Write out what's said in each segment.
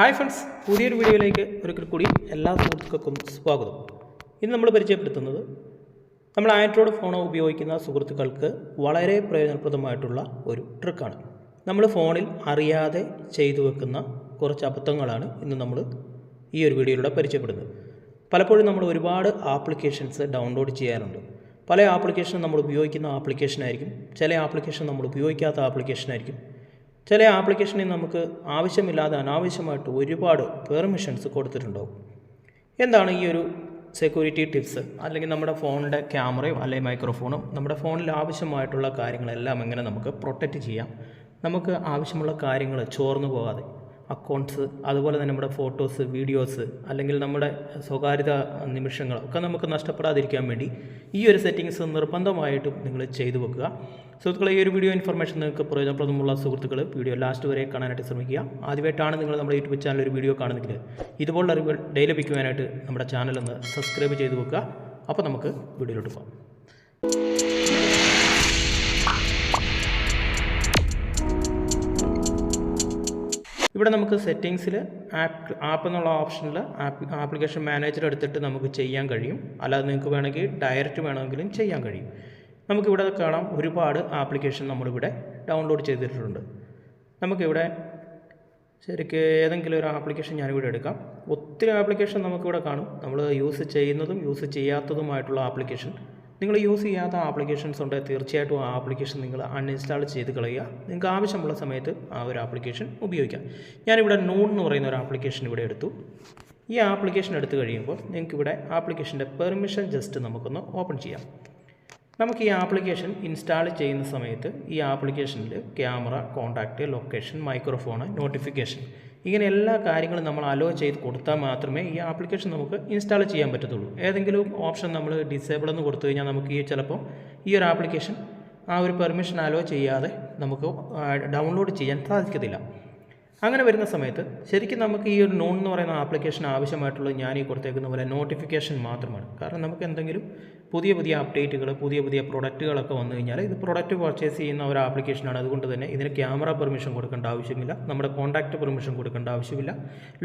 Hi friends പുതിയൊരു വീഡിയോയിലേക്ക് ഒരിക്കൽ കൂടി എല്ലാ സുഹൃത്തുക്കൾക്കും സ്വാഗതം. ഇന്ന് നമ്മൾ പരിചയപ്പെടുത്തുന്നത് നമ്മൾ ആൻഡ്രോയിഡ് ഫോൺ ഉപയോഗിക്കുന്ന സുഹൃത്തുക്കൾക്ക് വളരെ പ്രയോജനപ്രദമായിട്ടുള്ള ഒരു ട്രിക്കാണ്. നമ്മൾ ഫോണിൽ അറിയാതെ ചെയ്തു വെക്കുന്ന കുറച്ച് അബദ്ധങ്ങളാണ് ഇന്ന് നമ്മൾ ഈ ഒരു വീഡിയോയിലൂടെ പരിചയപ്പെടുന്നത്. പലപ്പോഴും നമ്മൾ ഒരുപാട് ആപ്ലിക്കേഷൻസ് ഡൗൺലോഡ് ചെയ്യാറുണ്ട്. പല ആപ്ലിക്കേഷനും നമ്മൾ ഉപയോഗിക്കുന്ന ആപ്ലിക്കേഷനായിരിക്കും ചില ആപ്ലിക്കേഷൻ നമ്മൾ ഉപയോഗിക്കാത്ത ആപ്ലിക്കേഷൻ ആയിരിക്കും ചില ആപ്ലിക്കേഷനിൽ നമുക്ക് ആവശ്യമില്ലാതെ അനാവശ്യമായിട്ട് ഒരുപാട് പെർമിഷൻസ് കൊടുത്തിട്ടുണ്ടാവും. എന്താണ് ഈ ഒരു സെക്യൂരിറ്റി ടിപ്സ് അല്ലെങ്കിൽ നമ്മുടെ ഫോണിന്റെ ക്യാമറയും അല്ലെങ്കിൽ മൈക്രോഫോണും നമ്മുടെ ഫോണിൽ ആവശ്യമായിട്ടുള്ള കാര്യങ്ങളെല്ലാം എങ്ങനെ നമുക്ക് പ്രൊട്ടക്റ്റ് ചെയ്യാം. നമുക്ക് ആവശ്യമുള്ള കാര്യങ്ങൾ ചോർന്നു പോകാതെ. അക്കൗണ്ട്സ് അതുപോലെ തന്നെ നമ്മുടെ ഫോട്ടോസ് വീഡിയോസ് അല്ലെങ്കിൽ നമ്മുടെ സ്വകാര്യത നിമിഷങ്ങൾ ഒക്കെ നമുക്ക് നഷ്ടപ്പെടാതിരിക്കാൻ വേണ്ടി ഈ ഒരു സെറ്റിങ്സ് നിർബന്ധമായിട്ടും നിങ്ങൾ ചെയ്തു വെക്കുക. സുഹൃത്തുക്കളെ ഈ ഒരു വീഡിയോ ഇൻഫർമേഷൻ നിങ്ങൾക്ക് പ്രയോജനപ്രദമുള്ള സുഹൃത്തുക്കൾ വീഡിയോ ലാസ്റ്റ് വരെ കാണാനായിട്ട് ശ്രമിക്കുക. ആദ്യമായിട്ടാണ് നിങ്ങൾ നമ്മുടെ യൂട്യൂബ് ചാനൽ ഒരു വീഡിയോ കാണുന്നെങ്കിൽ ഇതുപോലുള്ള അറിവുകൾ ഡെയിലി ലഭിക്കുവാനായിട്ട് നമ്മുടെ ചാനൽ ഒന്ന് സബ്സ്ക്രൈബ് ചെയ്തു വെക്കുക. അപ്പോൾ നമുക്ക് വീഡിയോയിലോട്ട് പോകാം. ഇവിടെ നമുക്ക് സെറ്റിങ്സിൽ ആപ്പ് ആപ്പ് എന്നുള്ള ഓപ്ഷനിൽ ആപ്പ് ആപ്ലിക്കേഷൻ മാനേജർ എടുത്തിട്ട് നമുക്ക് ചെയ്യാൻ കഴിയും. അല്ലാതെ നിങ്ങൾക്ക് വേണമെങ്കിൽ ഡയറക്റ്റ് വേണമെങ്കിലും ചെയ്യാൻ കഴിയും. നമുക്കിവിടെ കാണാം ഒരുപാട് ആപ്ലിക്കേഷൻ നമ്മളിവിടെ ഡൗൺലോഡ് ചെയ്തിട്ടുണ്ട്. നമുക്കിവിടെ ശരിക്ക് ഏതെങ്കിലും ഒരു ആപ്ലിക്കേഷൻ ഞാനിവിടെ എടുക്കാം. ഒത്തിരി ആപ്ലിക്കേഷൻ നമുക്കിവിടെ കാണും. നമ്മൾ യൂസ് ചെയ്യുന്നതും യൂസ് ചെയ്യാത്തതുമായിട്ടുള്ള ആപ്ലിക്കേഷൻ നിങ്ങൾ യൂസ് ചെയ്യാത്ത ആപ്ലിക്കേഷൻസ് ഉണ്ട് തീർച്ചയായിട്ടും ആ ആപ്ലിക്കേഷൻ നിങ്ങൾ അൺഇൻസ്റ്റാൾ ചെയ്ത് കളയുക. നിങ്ങൾക്ക് ആവശ്യമുള്ള സമയത്ത് ആ ഒരു ആപ്ലിക്കേഷൻ ഉപയോഗിക്കാം. ഞാനിവിടെ നൂൺ എന്ന് പറയുന്ന ഒരു ആപ്ലിക്കേഷൻ ഇവിടെ എടുത്തു. ഈ ആപ്ലിക്കേഷൻ എടുത്തു കഴിയുമ്പോൾ നിങ്ങൾക്ക് ഇവിടെ ആപ്ലിക്കേഷന്റെ പെർമിഷൻ ജസ്റ്റ് നമുക്കൊന്ന് ഓപ്പൺ ചെയ്യാം. നമുക്ക് ഈ ആപ്ലിക്കേഷൻ ഇൻസ്റ്റാൾ ചെയ്യുന്ന സമയത്ത് ഈ ആപ്ലിക്കേഷനിൽ camera contact location microphone notification ഇങ്ങനെ എല്ലാ കാര്യങ്ങളും നമ്മൾ അലോ ചെയ്ത് കൊടുത്താൽ മാത്രമേ ഈ ആപ്ലിക്കേഷൻ നമുക്ക് ഇൻസ്റ്റാൾ ചെയ്യാൻ പറ്റത്തുള്ളൂ. ഏതെങ്കിലും ഓപ്ഷൻ നമ്മൾ ഡിസേബിൾ എന്ന് കൊടുത്തു കഴിഞ്ഞാൽ നമുക്ക് ഈ ചിലപ്പോൾ ഈ ഒരു ആപ്ലിക്കേഷൻ ആ ഒരു പെർമിഷൻ അലോ ചെയ്യാതെ നമുക്ക് ഡൗൺലോഡ് ചെയ്യാൻ സാധിക്കത്തില്ല. അങ്ങനെ വരുന്ന സമയത്ത് ശരിക്കും നമുക്ക് ഈ ഒരു നോൺ എന്ന് പറയുന്ന ആപ്ലിക്കേഷൻ ആവശ്യമായിട്ടുള്ളത് ഞാൻ ഈ കൊടുത്തേക്കുന്ന പോലെ നോട്ടിഫിക്കേഷൻ മാത്രമാണ്. കാരണം നമുക്ക് എന്തെങ്കിലും പുതിയ പുതിയ അപ്ഡേറ്റുകൾ പുതിയ പുതിയ പ്രൊഡക്റ്റുകളൊക്കെ വന്നു കഴിഞ്ഞാൽ ഇത് പ്രൊഡക്റ്റ് പർച്ചേസ് ചെയ്യുന്ന ഒരു ആപ്ലിക്കേഷനാണ് അതുകൊണ്ട് തന്നെ ഇതിന് ക്യാമറ പെർമിഷൻ കൊടുക്കേണ്ട ആവശ്യമില്ല. നമ്മുടെ കോൺടാക്റ്റ് പെർമിഷൻ കൊടുക്കേണ്ട ആവശ്യമില്ല.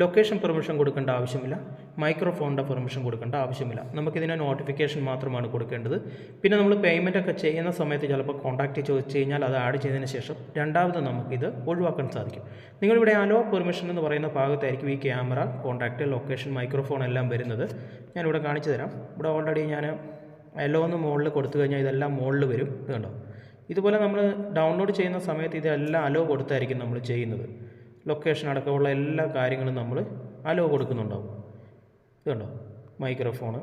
ലൊക്കേഷൻ പെർമിഷൻ കൊടുക്കേണ്ട ആവശ്യമില്ല. മൈക്രോഫോണിന്റെ പെർമിഷൻ കൊടുക്കേണ്ട ആവശ്യമില്ല. നമുക്കിതിന് നോട്ടിഫിക്കേഷൻ മാത്രമാണ് കൊടുക്കേണ്ടത്. പിന്നെ നമ്മൾ പേയ്മെന്റ് ഒക്കെ ചെയ്യുന്ന സമയത്ത് ചിലപ്പോൾ കോൺടാക്റ്റ് ചോദിച്ചു കഴിഞ്ഞാൽ അത് ആഡ് ചെയ്തതിന് ശേഷം രണ്ടാമത് നമുക്കിത് ഒഴിവാക്കാൻ സാധിക്കും. നിങ്ങളിവിടെ അലോ പെർമിഷൻ എന്ന് പറയുന്ന ഭാഗത്തായിരിക്കും ഈ ക്യാമറ കോൺടാക്റ്റ് ലൊക്കേഷൻ മൈക്രോഫോൺ എല്ലാം വരുന്നത്. ഞാനിവിടെ കാണിച്ചു തരാം. ഇവിടെ ഓൾറെഡി ഞാൻ അലോ എന്ന് മുകളിൽ കൊടുത്തു കഴിഞ്ഞാൽ ഇതെല്ലാം മുകളിൽ വരും. ഇത് കണ്ടോ? ഇതുപോലെ നമ്മൾ ഡൗൺലോഡ് ചെയ്യുന്ന സമയത്ത് ഇതെല്ലാം അലോ കൊടുത്തായിരിക്കും നമ്മൾ ചെയ്യുന്നത്. ലൊക്കേഷൻ അടക്കമുള്ള എല്ലാ കാര്യങ്ങളും നമ്മൾ അലോ കൊടുക്കുന്നുണ്ടാവും. ഇത് കണ്ടോ? മൈക്രോഫോണ്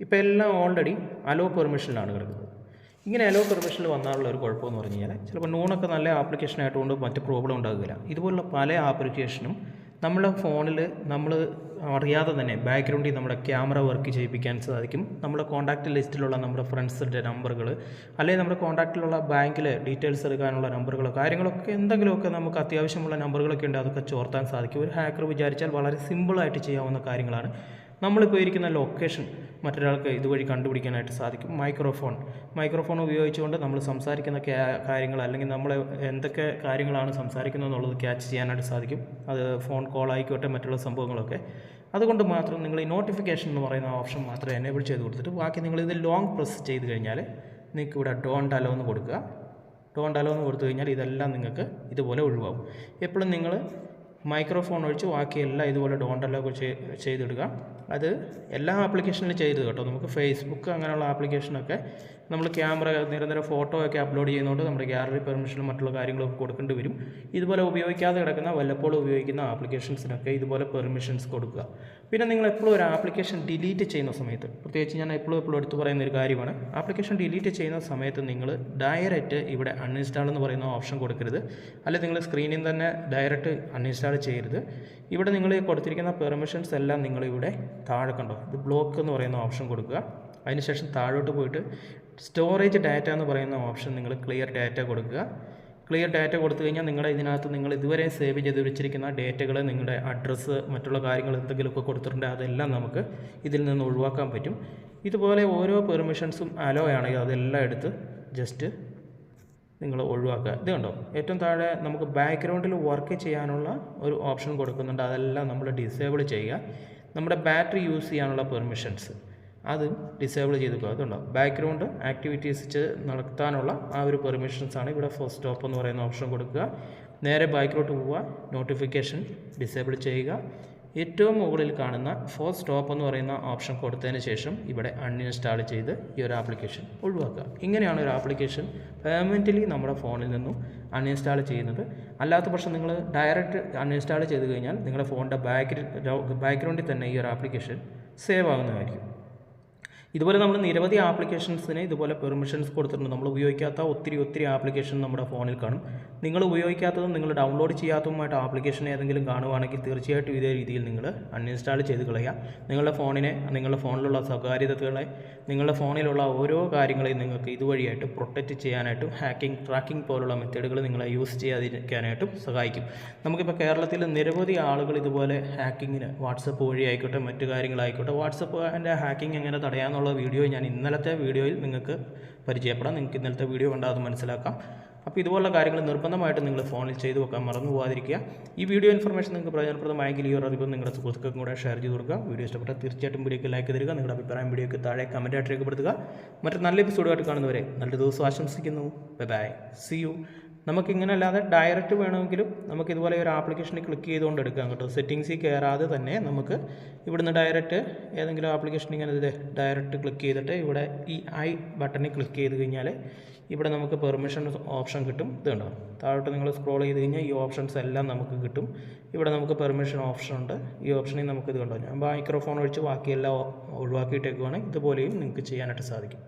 ഇപ്പോൾ എല്ലാം ഓൾറെഡി അലോ പെർമിഷനിലാണ് കിടക്കുന്നത്. ഇങ്ങനെ അലോ പെർമിഷനിൽ വന്നാലുള്ള ഒരു കുഴപ്പമെന്ന് പറഞ്ഞു കഴിഞ്ഞാൽ ചിലപ്പോൾ നൂണൊക്കെ നല്ല ആപ്ലിക്കേഷൻ ആയതുകൊണ്ട് മറ്റ് പ്രോബ്ലം ഉണ്ടാകില്ല ഇതുപോലുള്ള പല ആപ്ലിക്കേഷനും നമ്മുടെ ഫോണിൽ നമ്മൾ അറിയാതെ തന്നെ ബാക്ക്ഗ്രൗണ്ടിൽ നമ്മുടെ ക്യാമറ വർക്ക് ചെയ്യിപ്പിക്കാൻ സാധിക്കും. നമ്മുടെ കോൺടാക്റ്റ് ലിസ്റ്റിലുള്ള നമ്മുടെ ഫ്രണ്ട്സിന്റെ നമ്പറുകൾ അല്ലെങ്കിൽ നമ്മുടെ കോൺടാക്റ്റിലുള്ള ബാങ്കിൽ ഡീറ്റെയിൽസ് എടുക്കാനുള്ള നമ്പറുകളോ കാര്യങ്ങളൊക്കെ എന്തെങ്കിലുമൊക്കെ നമുക്ക് അത്യാവശ്യമുള്ള നമ്പറുകളൊക്കെ ഉണ്ട് അതൊക്കെ ചോർത്താൻ സാധിക്കും. ഒരു ഹാക്കർ വിചാരിച്ചാൽ വളരെ സിമ്പിളായിട്ട് ചെയ്യാവുന്ന കാര്യങ്ങളാണ്. നമ്മളിപ്പോൾ ഇരിക്കുന്ന ലൊക്കേഷൻ മറ്റൊരാൾക്ക് ഇതുവഴി കണ്ടുപിടിക്കാനായിട്ട് സാധിക്കും. മൈക്രോഫോൺ മൈക്രോഫോൺ ഉപയോഗിച്ചുകൊണ്ട് നമ്മൾ സംസാരിക്കുന്ന കാര്യങ്ങൾ അല്ലെങ്കിൽ നമ്മൾ എന്തൊക്കെ കാര്യങ്ങളാണ് സംസാരിക്കുന്നത് എന്നുള്ളത് ക്യാച്ച് ചെയ്യാനായിട്ട് സാധിക്കും. അത് ഫോൺ കോൾ ആയിക്കോട്ടെ മറ്റുള്ള സംഭവങ്ങളൊക്കെ. അതുകൊണ്ട് മാത്രം നിങ്ങൾ ഈ നോട്ടിഫിക്കേഷൻ എന്ന് പറയുന്ന ഓപ്ഷൻ മാത്രം എനേബിൾ ചെയ്ത് കൊടുത്തിട്ട് ബാക്കി നിങ്ങൾ ഇത് ലോങ് പ്രസ് ചെയ്ത് കഴിഞ്ഞാൽ നിങ്ങൾക്ക് ഇവിടെ ഡോണ്ട് അലോ എന്ന് കൊടുക്കുക. ഡോണ്ട് അലോ എന്ന് കൊടുത്തു കഴിഞ്ഞാൽ ഇതെല്ലാം നിങ്ങൾക്ക് ഇതുപോലെ ഒഴിവാകും. എപ്പോഴും നിങ്ങൾ മൈക്രോഫോൺ ഒഴിച്ച് ബാക്കി എല്ലാം ഇതുപോലെ ഡോണ്ട് അലോ ചെയ്തിടുക. അത് എല്ലാ ആപ്ലിക്കേഷനിലും ചെയ്ത് കേട്ടോ. നമുക്ക് ഫേസ്ബുക്ക് അങ്ങനെയുള്ള ആപ്ലിക്കേഷനൊക്കെ നമ്മൾ ക്യാമറ നിരന്തരം ഫോട്ടോ ഒക്കെ അപ്ലോഡ് ചെയ്യുന്നതുകൊണ്ട് നമ്മുടെ ഗ്യാലറി പെർമിഷനും മറ്റുള്ള കാര്യങ്ങളൊക്കെ കൊടുക്കേണ്ടി വരും. ഇതുപോലെ ഉപയോഗിക്കാതെ കിടക്കുന്ന വല്ലപ്പോഴും ഉപയോഗിക്കുന്ന ആപ്ലിക്കേഷൻസിനൊക്കെ ഇതുപോലെ പെർമിഷൻസ് കൊടുക്കുക. പിന്നെ നിങ്ങൾ എപ്പോഴും ഒരു ആപ്ലിക്കേഷൻ ഡിലീറ്റ് ചെയ്യുന്ന സമയത്ത് പ്രത്യേകിച്ച് ഞാൻ എപ്പോഴും എപ്പോഴും എടുത്തു പറയുന്ന ഒരു കാര്യമാണ് ആപ്ലിക്കേഷൻ ഡിലീറ്റ് ചെയ്യുന്ന സമയത്ത് നിങ്ങൾ ഡയറക്റ്റ് ഇവിടെ അൺഇൻസ്റ്റാൾ എന്ന് പറയുന്ന ഓപ്ഷൻ കൊടുക്കരുത്. അല്ലെങ്കിൽ നിങ്ങൾ സ്ക്രീനിൽ തന്നെ ഡയറക്റ്റ് അൺഇൻസ്റ്റാൾ ചെയ്യരുത്. ഇവിടെ നിങ്ങൾ കൊടുത്തിരിക്കുന്ന പെർമിഷൻസ് എല്ലാം നിങ്ങളിവിടെ താഴെ കണ്ടോ? ഇത് ബ്ലോക്ക് എന്ന് പറയുന്ന ഓപ്ഷൻ കൊടുക്കുക. അതിനുശേഷം താഴോട്ട് പോയിട്ട് സ്റ്റോറേജ് ഡാറ്റ എന്ന് പറയുന്ന ഓപ്ഷൻ നിങ്ങൾ ക്ലിയർ ഡാറ്റ കൊടുക്കുക. ക്ലിയർ ഡാറ്റ കൊടുത്തു കഴിഞ്ഞാൽ നിങ്ങളുടെ ഇതിനകത്ത് നിങ്ങൾ ഇതുവരെ സേവ് ചെയ്ത് വെച്ചിരിക്കുന്ന ഡേറ്റകൾ നിങ്ങളുടെ അഡ്രസ്സ് മറ്റുള്ള കാര്യങ്ങൾ എന്തെങ്കിലുമൊക്കെ കൊടുത്തിട്ടുണ്ട് അതെല്ലാം നമുക്ക് ഇതിൽ നിന്ന് ഒഴിവാക്കാൻ പറ്റും. ഇതുപോലെ ഓരോ പെർമിഷൻസും അലോ ആണെങ്കിൽ അതെല്ലാം എടുത്ത് ജസ്റ്റ് നിങ്ങൾ ഒഴിവാക്കുക. ഇത് കണ്ടോ? ഏറ്റവും താഴെ നമുക്ക് ബാക്ക്ഗ്രൗണ്ടിൽ വർക്ക് ചെയ്യാനുള്ള ഒരു ഓപ്ഷൻ കൊടുക്കുന്നുണ്ട്. അതെല്ലാം നമ്മൾ ഡിസേബിൾ ചെയ്യുക. നമ്മുടെ ബാറ്ററി യൂസ് ചെയ്യാനുള്ള പെർമിഷൻസ് അത് ഡിസേബിൾ ചെയ്ത് വെക്കുക. അതുണ്ടോ ബാക്ക്ഗ്രൗണ്ട് ആക്ടിവിറ്റീസ് നടത്താനുള്ള ആ ഒരു പെർമിഷൻസ് ആണ് ഇവിടെ ഫസ്റ്റ് സ്റ്റോപ്പ് എന്ന് പറയുന്ന ഓപ്ഷൻ കൊടുക്കുക. നേരെ ബാക്കിലോട്ട് പോവുക. നോട്ടിഫിക്കേഷൻ ഡിസേബിൾ ചെയ്യുക. ഏറ്റവും മുകളിൽ കാണുന്ന ഫോർ സ്റ്റോപ്പ് എന്ന് പറയുന്ന ഓപ്ഷൻ കൊടുത്തതിന് ശേഷം ഇവിടെ അൺഇൻസ്റ്റാൾ ചെയ്ത് ഈ ഒരു ആപ്ലിക്കേഷൻ ഒഴിവാക്കുക. ഇങ്ങനെയാണ് ഒരു ആപ്ലിക്കേഷൻ പെർമനന്റ്ലി നമ്മുടെ ഫോണിൽ നിന്നും അൺഇൻസ്റ്റാൾ ചെയ്യുന്നത്. അല്ലാത്ത പക്ഷം നിങ്ങൾ ഡയറക്റ്റ് അൺഇൻസ്റ്റാൾ ചെയ്ത് കഴിഞ്ഞാൽ നിങ്ങളുടെ ഫോണിന്റെ ബാക്ക് ബാക്ക്ഗ്രൗണ്ടിൽ തന്നെ ഈ ഒരു ആപ്ലിക്കേഷൻ സേവ് ആകുന്നതായിരിക്കും ഇതുപോലെ നമ്മൾ നിരവധി ആപ്ലിക്കേഷൻസിന് ഇതുപോലെ പെർമിഷൻസ് കൊടുത്തിട്ടുണ്ട്. നമ്മൾ ഉപയോഗിക്കാത്ത ഒത്തിരി ഒത്തിരി ആപ്ലിക്കേഷൻ നമ്മുടെ ഫോണിൽ കാണും. നിങ്ങൾ ഉപയോഗിക്കാത്തതും നിങ്ങൾ ഡൗൺലോഡ് ചെയ്യാത്തതുമായിട്ട് ആപ്ലിക്കേഷൻ ഏതെങ്കിലും കാണുവാണെങ്കിൽ തീർച്ചയായിട്ടും ഇതേ രീതിയിൽ നിങ്ങൾ അൺഇൻസ്റ്റാൾ ചെയ്ത് കളയുക. നിങ്ങളുടെ ഫോണിനെ നിങ്ങളുടെ ഫോണിലുള്ള സ്വകാര്യതകളെ നിങ്ങളുടെ ഫോണിലുള്ള ഓരോ കാര്യങ്ങളെയും നിങ്ങൾക്ക് ഇതുവഴിയായിട്ട് പ്രൊട്ടക്റ്റ് ചെയ്യാനായിട്ടും ഹാക്കിംഗ് ട്രാക്കിംഗ് പോലുള്ള മെത്തേഡുകൾ നിങ്ങളെ യൂസ് ചെയ്യാതിരിക്കാനായിട്ടും സഹായിക്കും. നമുക്കിപ്പോൾ കേരളത്തിൽ നിരവധി ആളുകൾ ഇതുപോലെ ഹാക്കിങ്ങിന് വാട്സപ്പ് വഴി ആയിക്കോട്ടെ മറ്റു കാര്യങ്ങളായിക്കോട്ടെ വാട്സപ്പ് എന്റെ ഹാക്കിംഗ് എങ്ങനെ തടയാമെന്നുള്ള വീഡിയോ ഞാൻ ഇന്നലത്തെ വീഡിയോയിൽ നിങ്ങൾക്ക് പരിചയപ്പെടാം. നിങ്ങൾക്ക് ഇന്നലത്തെ വീഡിയോ കണ്ടാൽ അത് മനസ്സിലാക്കാം. അപ്പോൾ ഇതുപോലുള്ള കാര്യങ്ങൾ നിർബന്ധമായിട്ട് നിങ്ങൾ ഫോണിൽ ചെയ്തു വെക്കാൻ മറന്നു പോകാതിരിക്കുക. ഈ വീഡിയോ ഇൻഫർമേഷൻ നിങ്ങൾക്ക് പ്രയോജനപ്രദമായെങ്കിൽ ഈ ഒരു അറിവ് നിങ്ങളുടെ സുഹൃത്തുക്കൾക്കും കൂടെ ഷെയർ ചെയ്ത് കൊടുക്കുക. വീഡിയോ ഇഷ്ടപ്പെട്ടാൽ തീർച്ചയായിട്ടും വീഡിയോക്ക് ലൈക്ക് തരിക. നിങ്ങളുടെ അഭിപ്രായം വീഡിയോക്ക് താഴെ കമന്റായിട്ട് രേഖപ്പെടുത്തുക. മറ്റു നല്ല എപ്പിസോഡുമായിട്ട് കാണുന്നവരെ നല്ല ദിവസം ആശംസിക്കുന്നു. ബൈ ബൈ സി യു നമുക്ക് ഇങ്ങനെ അല്ലാതെ ഡയറക്റ്റ് വേണമെങ്കിലും നമുക്ക് ഇതുപോലെ ഒരു ആപ്ലിക്കേഷനിൽ ക്ലിക്ക് ചെയ്തുകൊണ്ട് എടുക്കാം കേട്ടോ. സെറ്റിങ്സിൽ കയറാതെ തന്നെ നമുക്ക് ഇവിടുന്ന് ഡയറക്റ്റ് ഏതെങ്കിലും ആപ്ലിക്കേഷൻ ഇങ്ങനെ ഇത് ഡയറക്റ്റ് ക്ലിക്ക് ചെയ്തിട്ട് ഇവിടെ ഈ ഐ ബട്ടണിൽ ക്ലിക്ക് ചെയ്ത് കഴിഞ്ഞാൽ ഇവിടെ നമുക്ക് പെർമിഷൻ ഓപ്ഷൻ കിട്ടും. ഇത് കണ്ടോ? താഴോട്ട് നിങ്ങൾ സ്ക്രോൾ ചെയ്ത് കഴിഞ്ഞാൽ ഈ ഓപ്ഷൻസ് എല്ലാം നമുക്ക് കിട്ടും. ഇവിടെ നമുക്ക് പെർമിഷൻ ഓപ്ഷൻ ഉണ്ട്. ഈ ഓപ്ഷനിൽ നമുക്ക് ഇത് കണ്ടോ? ഞാൻ മൈക്രോഫോൺ ഒഴിച്ച് ബാക്കിയെല്ലാം ഒഴിവാക്കിയിട്ടേക്കുവാണെങ്കിൽ ഇതുപോലെയും നിങ്ങൾക്ക് ചെയ്യാനായിട്ട് സാധിക്കും.